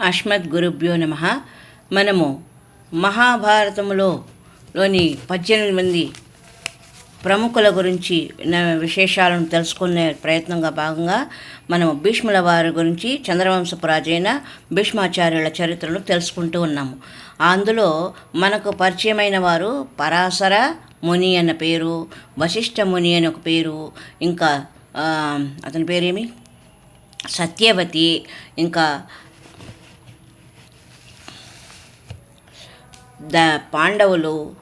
అస్మద్ గురుభ్యో నమ. మనము మహాభారతములో లోని పద్దెనిమిది మంది ప్రముఖుల గురించి విశేషాలను తెలుసుకునే ప్రయత్నంగా భాగంగా మనము భీష్ముల వారి గురించి చంద్రవంశపు రాజైన భీష్మాచార్యుల చరిత్రను తెలుసుకుంటూ ఉన్నాము. అందులో మనకు పరిచయమైన వారు పరాశర ముని అన్న పేరు వశిష్ఠ ముని అని ఒక పేరు ఇంకా అతని పేరేమి? సత్యవతి ఇంకా ద పాండవులు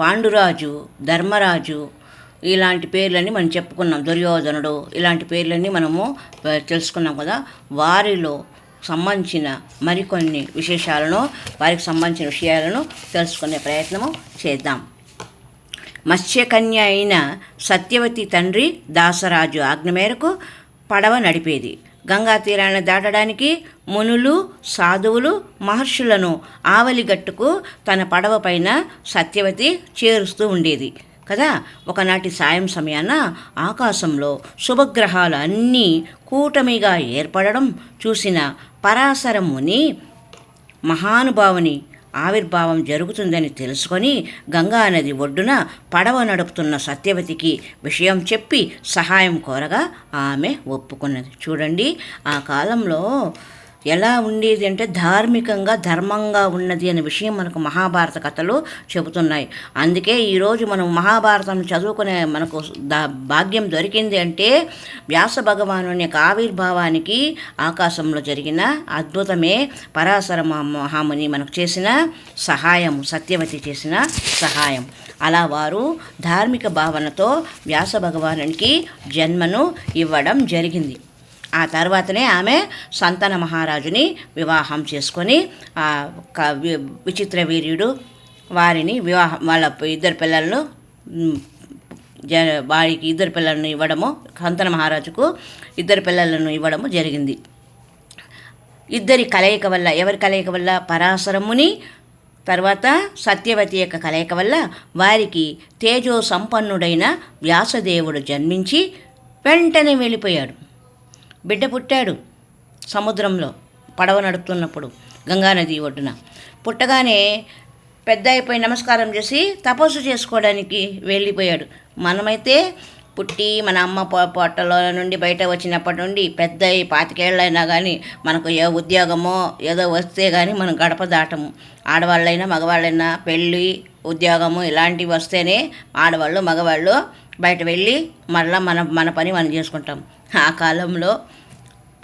పాండురాజు ధర్మరాజు ఇలాంటి పేర్లన్నీ మనం చెప్పుకున్నాం. దుర్యోధనుడు ఇలాంటి పేర్లన్నీ మనము తెలుసుకున్నాం కదా. వారిలో సంబంధించిన మరికొన్ని విశేషాలను వారికి సంబంధించిన విషయాలను తెలుసుకునే ప్రయత్నము చేద్దాం. మత్స్యకన్య అయిన సత్యవతి తండ్రి దాసరాజు ఆజ్ఞ మేరకు పడవ నడిపేది. గంగా తీరాన్ని దాటడానికి మునులు సాధువులు మహర్షులను ఆవలిగట్టుకు తన పడవ పైన సత్యవతి చేరుస్తూ ఉండేది. కదా? ఒకనాటి సాయం సమయాన ఆకాశంలో శుభగ్రహాలు అన్నీ కూటమిగా ఏర్పడడం చూసిన పరాశర ముని మహానుభావుని ఆవిర్భావం జరుగుతుందని తెలుసుకొని గంగా నది ఒడ్డున పడవ నడుపుతున్న సత్యవతికి విషయం చెప్పి సహాయం కోరగా ఆమె ఒప్పుకున్నది. చూడండి ఆ కాలంలో ఎలా ఉండేది అంటే ధార్మికంగా ధర్మంగా ఉన్నది అనే విషయం మనకు మహాభారత కథలు చెబుతున్నాయి. అందుకే ఈరోజు మనం మహాభారతం చదువుకునే మనకు దా భాగ్యం దొరికింది అంటే వ్యాస భగవాను యొక్క ఆవిర్భావానికి ఆకాశంలో జరిగిన అద్భుతమే పరాశర మహాముని మనకు చేసిన సహాయం సత్యవతి చేసిన సహాయం. అలా వారు ధార్మిక భావనతో వ్యాస భగవానునికి జన్మను ఇవ్వడం జరిగింది. ఆ తర్వాతనే ఆమె సంతన మహారాజుని వివాహం చేసుకొని ఆ వి- విచిత్ర వీర్యుడు వారిని వివాహం వాళ్ళ ఇద్దరు పిల్లలను జ వారికి ఇద్దరు పిల్లలను ఇవ్వడము సంతన మహారాజుకు ఇద్దరు పిల్లలను ఇవ్వడము జరిగింది. ఇద్దరి కలయిక వల్ల ఎవరి కలయిక వల్ల? పరాశరముని తర్వాత సత్యవతి యొక్క కలయిక వల్ల వారికి తేజో సంపన్నుడైన వ్యాసదేవుడు జన్మించి వెంటనే వెళ్ళిపోయాడు. బిడ్డ పుట్టాడు సముద్రంలో పడవ నడుపుతున్నప్పుడు గంగానది ఒడ్డున. పుట్టగానే పెద్ద అయిపోయి నమస్కారం చేసి తపస్సు చేసుకోవడానికి వెళ్ళిపోయాడు. మనమైతే పుట్టి మన అమ్మ పొట్టలో నుండి బయట వచ్చినప్పటి నుండి పెద్ద పాతికేళ్ళైనా కానీ మనకు ఏ ఉద్యోగమో ఏదో వస్తే కానీ మనం గడప దాటము. ఆడవాళ్ళైనా మగవాళ్ళైనా పెళ్ళి ఉద్యోగము ఇలాంటివి వస్తేనే ఆడవాళ్ళు మగవాళ్ళు బయట వెళ్ళి మళ్ళీ మన మన పని మనం చేసుకుంటాం. ఆ కాలంలో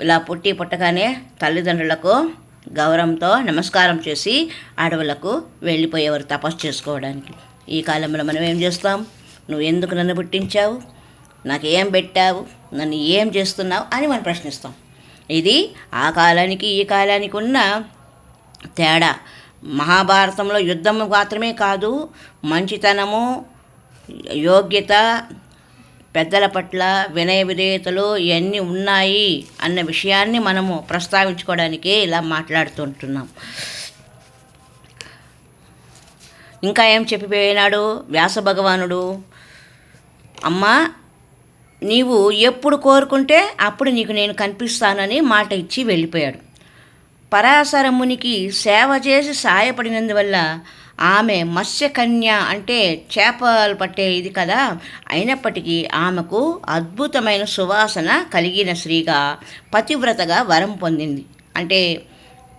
ఇలా పుట్టి పుట్టగానే తల్లిదండ్రులకు గౌరవంతో నమస్కారం చేసి అడవులకు వెళ్ళిపోయేవారు తపస్సు చేసుకోవడానికి. ఈ కాలంలో మనం ఏం చేస్తాం? నువ్వు ఎందుకు నన్ను పుట్టించావు? నాకు ఏం పెట్టావు? నన్ను ఏం చేస్తున్నావు? అని మనం ప్రశ్నిస్తాం. ఇది ఆ కాలానికి ఈ కాలానికి ఉన్న తేడా. మహాభారతంలో యుద్ధం మాత్రమే కాదు మంచితనము యోగ్యత పెద్దల పట్ల వినయ విధేయతలు ఇవన్నీ ఉన్నాయి అన్న విషయాన్ని మనము ప్రస్తావించుకోవడానికే ఇలా మాట్లాడుతుంటున్నాం. ఇంకా ఏం చెప్పిపోయినాడు? వ్యాస భగవానుడు అమ్మా నీవు ఎప్పుడు కోరుకుంటే అప్పుడు నీకు నేను కనిపిస్తానని మాట ఇచ్చి వెళ్ళిపోయాడు. పరాశరమునికి సేవ చేసి సాయపడినందువల్ల ఆమె మత్స్యకన్య అంటే చేపలు పట్టే ఇది కదా. అయినప్పటికీ ఆమెకు అద్భుతమైన సువాసన కలిగిన స్త్రీగా పతివ్రతగా వరం పొందింది. అంటే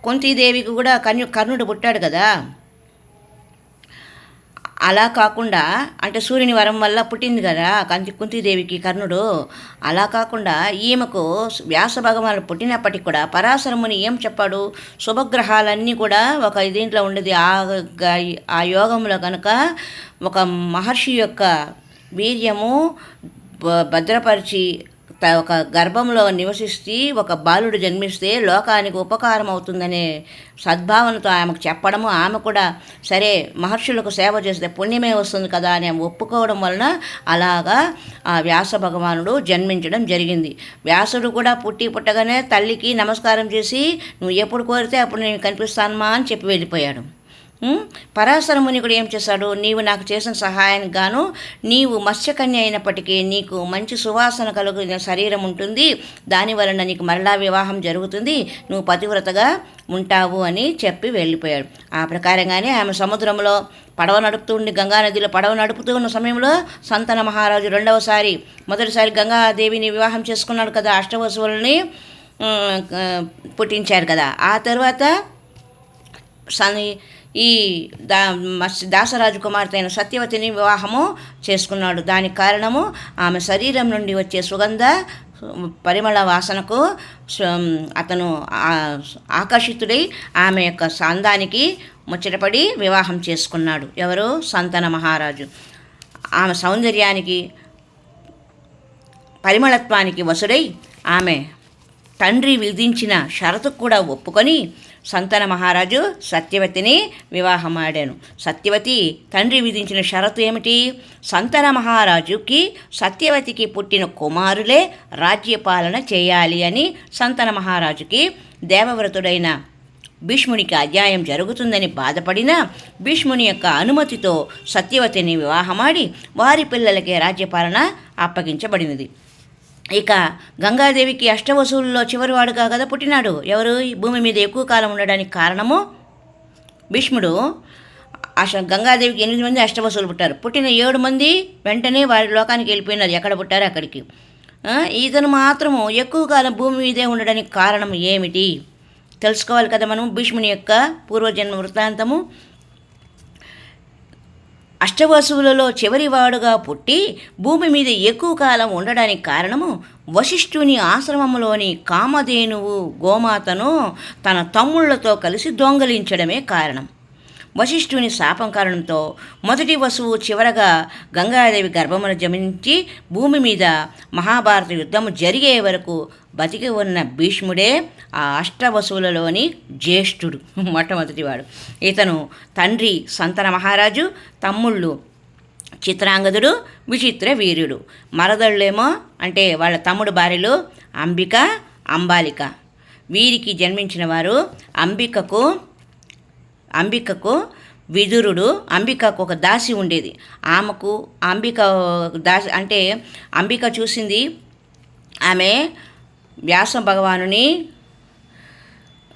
కుంతీదేవికి కూడా కన్యు కర్ణుడు పుట్టాడు కదా. అలా కాకుండా అంటే సూర్యుని వరం వల్ల పుట్టింది కదా కంతి కుంతిదేవికి కర్ణుడు. అలా కాకుండా ఈమెకు వ్యాస భగవానుడు పుట్టినప్పటికి కూడా పరాశరముని ఏం చెప్పాడు? శుభగ్రహాలన్నీ కూడా ఒక దీంట్లో ఉండేది. ఆ ఆ యోగంలో కనుక ఒక మహర్షి యొక్క వీర్యము భ- భద్రపరిచి ఒక గర్భంలో నివసిస్తూ ఒక బాలుడు జన్మిస్తే లోకానికి ఉపకారం అవుతుందనే సద్భావనతో ఆమెకు చెప్పడము ఆమె కూడా సరే మహర్షులకు సేవ చేస్తే పుణ్యమే వస్తుంది కదా అని ఆమె ఒప్పుకోవడం వలన అలాగా ఆ వ్యాస భగవానుడు జన్మించడం జరిగింది. వ్యాసుడు కూడా పుట్టి పుట్టగానే తల్లికి నమస్కారం చేసి నువ్వు ఎప్పుడు కోరితే అప్పుడు నేను కనిపిస్తానమా అని చెప్పి వెళ్ళిపోయాడు. పరాశర ముని కూడా ఏం చేశాడు? నీవు నాకు చేసిన సహాయానికి గాను నీవు మత్స్యకన్య అయినప్పటికీ నీకు మంచి సువాసన కలుగుతున్న శరీరం ఉంటుంది. దాని వలన నీకు మరలా వివాహం జరుగుతుంది. నువ్వు పతివ్రతగా ఉంటావు అని చెప్పి వెళ్ళిపోయాడు. ఆ ప్రకారంగానే ఆమె సముద్రంలో పడవ నడుపుతూ ఉండి గంగానదిలో పడవ నడుపుతూ ఉన్న సమయంలో సంతన మహారాజు రెండవసారి మొదటిసారి గంగాదేవిని వివాహం చేసుకున్నాడు కదా అష్టవసువులని పుట్టించారు కదా. ఆ తర్వాత సని ఈ దా దాసరాజు కుమార్తె అయిన సత్యవతిని వివాహము చేసుకున్నాడు. దానికి కారణము ఆమె శరీరం నుండి వచ్చే సుగంధ పరిమళ వాసనకు అతను ఆకర్షితుడై ఆమె యొక్క సందానికి ముచ్చటపడి వివాహం చేసుకున్నాడు. ఎవరు? సంతన మహారాజు. ఆమె సౌందర్యానికి పరిమళత్వానికి వసుడై ఆమె తండ్రి విధించిన షరతుకు కూడా ఒప్పుకొని సంతన మహారాజు సత్యవతిని వివాహమాడాను. సత్యవతి తండ్రి విధించిన షరతు ఏమిటి? సంతన మహారాజుకి సత్యవతికి పుట్టిన కుమారులే రాజ్యపాలన చేయాలి అని సంతన మహారాజుకి దేవవ్రతుడైన భీష్మునికి అధ్యాయం జరుగుతుందని బాధపడిన భీష్ముని యొక్క అనుమతితో సత్యవతిని వివాహమాడి వారి పిల్లలకే రాజ్యపాలన అప్పగించబడినది. ఇక గంగాదేవికి అష్టవసువుల్లో చివరివాడుగా కదా పుట్టినాడు. ఎవరు? ఈ భూమి మీద ఎక్కువ కాలం ఉండడానికి కారణము? భీష్ముడు అష గంగాదేవికి ఎనిమిది మంది అష్టవసువులు పుట్టారు. పుట్టిన ఏడు మంది వెంటనే వారి లోకానికి వెళ్ళిపోయినారు. ఎక్కడ పుట్టారు? అక్కడికి. ఇతను మాత్రము ఎక్కువ కాలం భూమి మీదే ఉండడానికి కారణం ఏమిటి? తెలుసుకోవాలి కదా మనం భీష్ముని యొక్క పూర్వజన్మ వృత్తాంతము. అష్టవసువులలో చివరివాడుగా పుట్టి భూమి మీద ఎక్కువ కాలం ఉండడానికి కారణము వశిష్ఠుని ఆశ్రమంలోని కామధేనువు గోమాతను తన తమ్ముళ్ళతో కలిసి దొంగలించడమే కారణం. వశిష్ఠుని శాపం కారణంతో మొదటి వసువు చివరగా గంగాదేవి గర్భమును జమించి భూమి మీద మహాభారత యుద్ధము జరిగే వరకు బతికి ఉన్న భీష్ముడే ఆ అష్టవసువులలోని జ్యేష్ఠుడు. మొట్టమొదటివాడు. ఇతను తండ్రి సంతన మహారాజు తమ్ముళ్ళు చిత్రాంగదుడు విచిత్ర వీర్యుడు మరదళ్ళేమో అంటే వాళ్ళ తమ్ముడు భార్యలు అంబిక అంబాలిక. వీరికి జన్మించిన వారు అంబికకు అంబికకు విదురుడు అంబికకు ఒక దాసి ఉండేది. ఆమెకు అంబిక దాసి అంటే అంబిక చూసింది ఆమె వ్యాస భగవానుని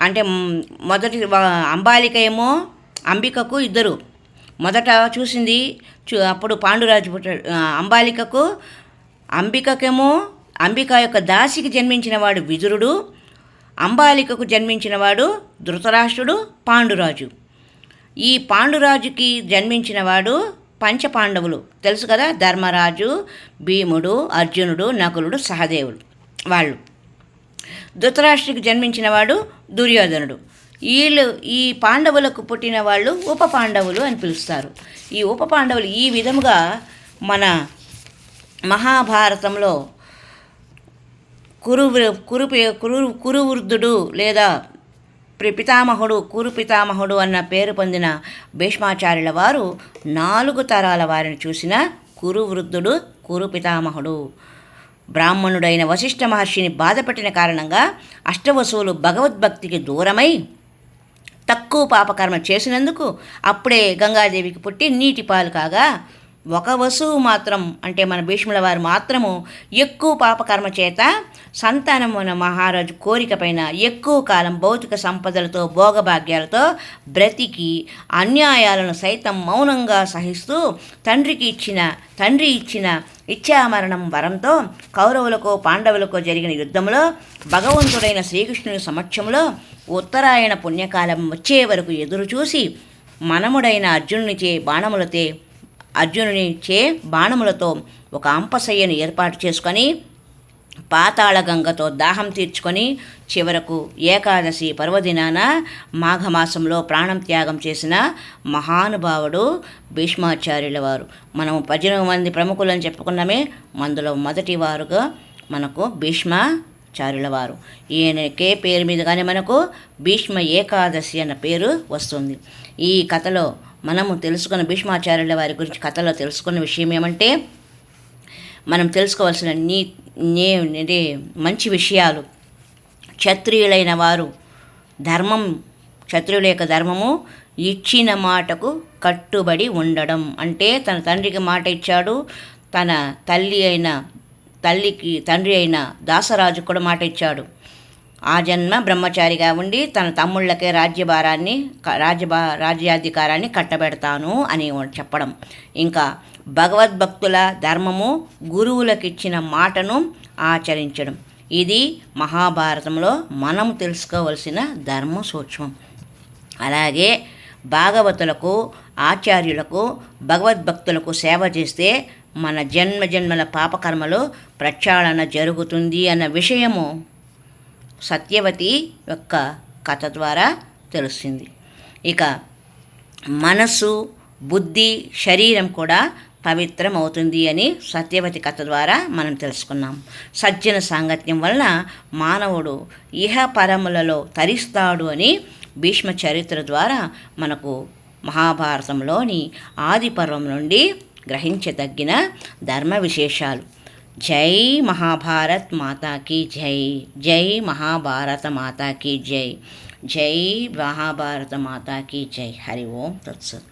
అంటే మొదటి అంబాలిక ఏమో అంబికకు ఇద్దరు. మొదట చూసింది చూ అప్పుడు పాండురాజు పుట్టాడు అంబాలికకు అంబికకేమో అంబిక యొక్క దాసికి జన్మించినవాడు విదురుడు అంబాలికకు జన్మించినవాడు ధృతరాష్ట్రుడు పాండురాజు. ఈ పాండురాజుకి జన్మించినవాడు పంచపాండవులు. తెలుసు కదా? ధర్మరాజు భీముడు అర్జునుడు నకులుడు సహదేవుడు వాళ్ళు. ధృతరాష్ట్రికి జన్మించినవాడు దుర్యోధనుడు. వీళ్ళు ఈ పాండవులకు పుట్టిన వాళ్ళు ఉప పాండవులు అని పిలుస్తారు. ఈ ఉప పాండవులు ఈ విధముగా మన మహాభారతంలో కురు కురు కురు కురువృద్ధుడు లేదా పితామహుడు కురు పితామహుడు అన్న పేరు పొందిన భీష్మాచార్యుల వారు నాలుగు తరాల వారిని చూసిన కురు వృద్ధుడు కురు పితామహుడు బ్రాహ్మణుడైన వశిష్ఠ మహర్షిని బాధపెట్టిన కారణంగా అష్టవసువులు భగవద్భక్తికి దూరమై తక్కువ పాపకర్మ చేసినందుకు అప్పుడే గంగాదేవికి పుట్టి నీటి పాలు కాగా ఒక వసువు మాత్రం అంటే మన భీష్ముల వారు మాత్రము ఎక్కువ పాపకర్మ చేత సంతానమున మహారాజు కోరిక పైన ఎక్కువ కాలం భౌతిక సంపదలతో భోగభాగ్యాలతో బ్రతికి అన్యాయాలను సైతం మౌనంగా సహిస్తూ తండ్రికి ఇచ్చిన తండ్రి ఇచ్చిన ఇచ్చామరణం వరంతో కౌరవులకు పాండవులకు జరిగిన యుద్ధంలో భగవంతుడైన శ్రీకృష్ణుని సమక్షంలో ఉత్తరాయణ పుణ్యకాలం వచ్చే వరకు ఎదురు చూసి మనముడైన అర్జునునిచే బాణములతే అర్జునుని చే బాణములతో ఒక అంపశయ్యను ఏర్పాటు చేసుకొని పాతాళగంగతో దాహం తీర్చుకొని చివరకు ఏకాదశి పర్వదినాన మాఘమాసంలో ప్రాణం త్యాగం చేసిన మహానుభావుడు భీష్మాచార్యుల వారు మనం పద్దెనిమిది మంది ప్రముఖులని చెప్పుకున్నామే అందులో మొదటి వారుగా మనకు భీష్మాచార్యుల వారు ఈయనకే పేరు మీద కానీ మనకు భీష్మ ఏకాదశి అన్న పేరు వస్తుంది. ఈ కథలో మనము తెలుసుకున్న భీష్మాచార్యుల వారి గురించి కథలో తెలుసుకున్న విషయం ఏమంటే మనం తెలుసుకోవాల్సిన నీ నే అంటే మంచి విషయాలు. క్షత్రియులైన వారు ధర్మం క్షత్రియుల యొక్క ధర్మము ఇచ్చిన మాటకు కట్టుబడి ఉండడం. అంటే తన తండ్రికి మాట ఇచ్చాడు తన తల్లి అయిన తల్లికి తండ్రి అయిన దాసరాజు కూడా మాట ఇచ్చాడు. ఆ జన్మ బ్రహ్మచారిగా ఉండి తన తమ్ముళ్ళకే రాజ్యభారాన్ని రాజ్యభా రాజ్యాధికారాన్ని కట్టబెడతాను అని చెప్పడం. ఇంకా భగవద్భక్తుల ధర్మము గురువులకిచ్చిన మాటను ఆచరించడం. ఇది మహాభారతంలో మనం తెలుసుకోవలసిన ధర్మ సూక్ష్మం అలాగే భాగవతులకు ఆచార్యులకు భగవద్భక్తులకు సేవ చేస్తే మన జన్మ జన్మల పాపకర్మలు ప్రక్షాళన జరుగుతుంది అన్న విషయము సత్యవతి యొక్క కథ ద్వారా తెలుస్తుంది. ఇక మనసు బుద్ధి శరీరం కూడా పవిత్రం అవుతుంది అని సత్యవతి కథ ద్వారా మనం తెలుసుకున్నాం. సజ్జన సాంగత్యం వలన మానవుడు ఇహపరములలో తరిస్తాడు అని భీష్మ చరిత్ర ద్వారా మనకు మహాభారతంలోని ఆది పర్వం నుండి గ్రహించదగిన ధర్మ విశేషాలు. జై మహాభారత్ మాతాకి జై జై మహాభారత మాతాకి జై జై మహాభారత మాతాకి జై హరి ఓం తత్సత్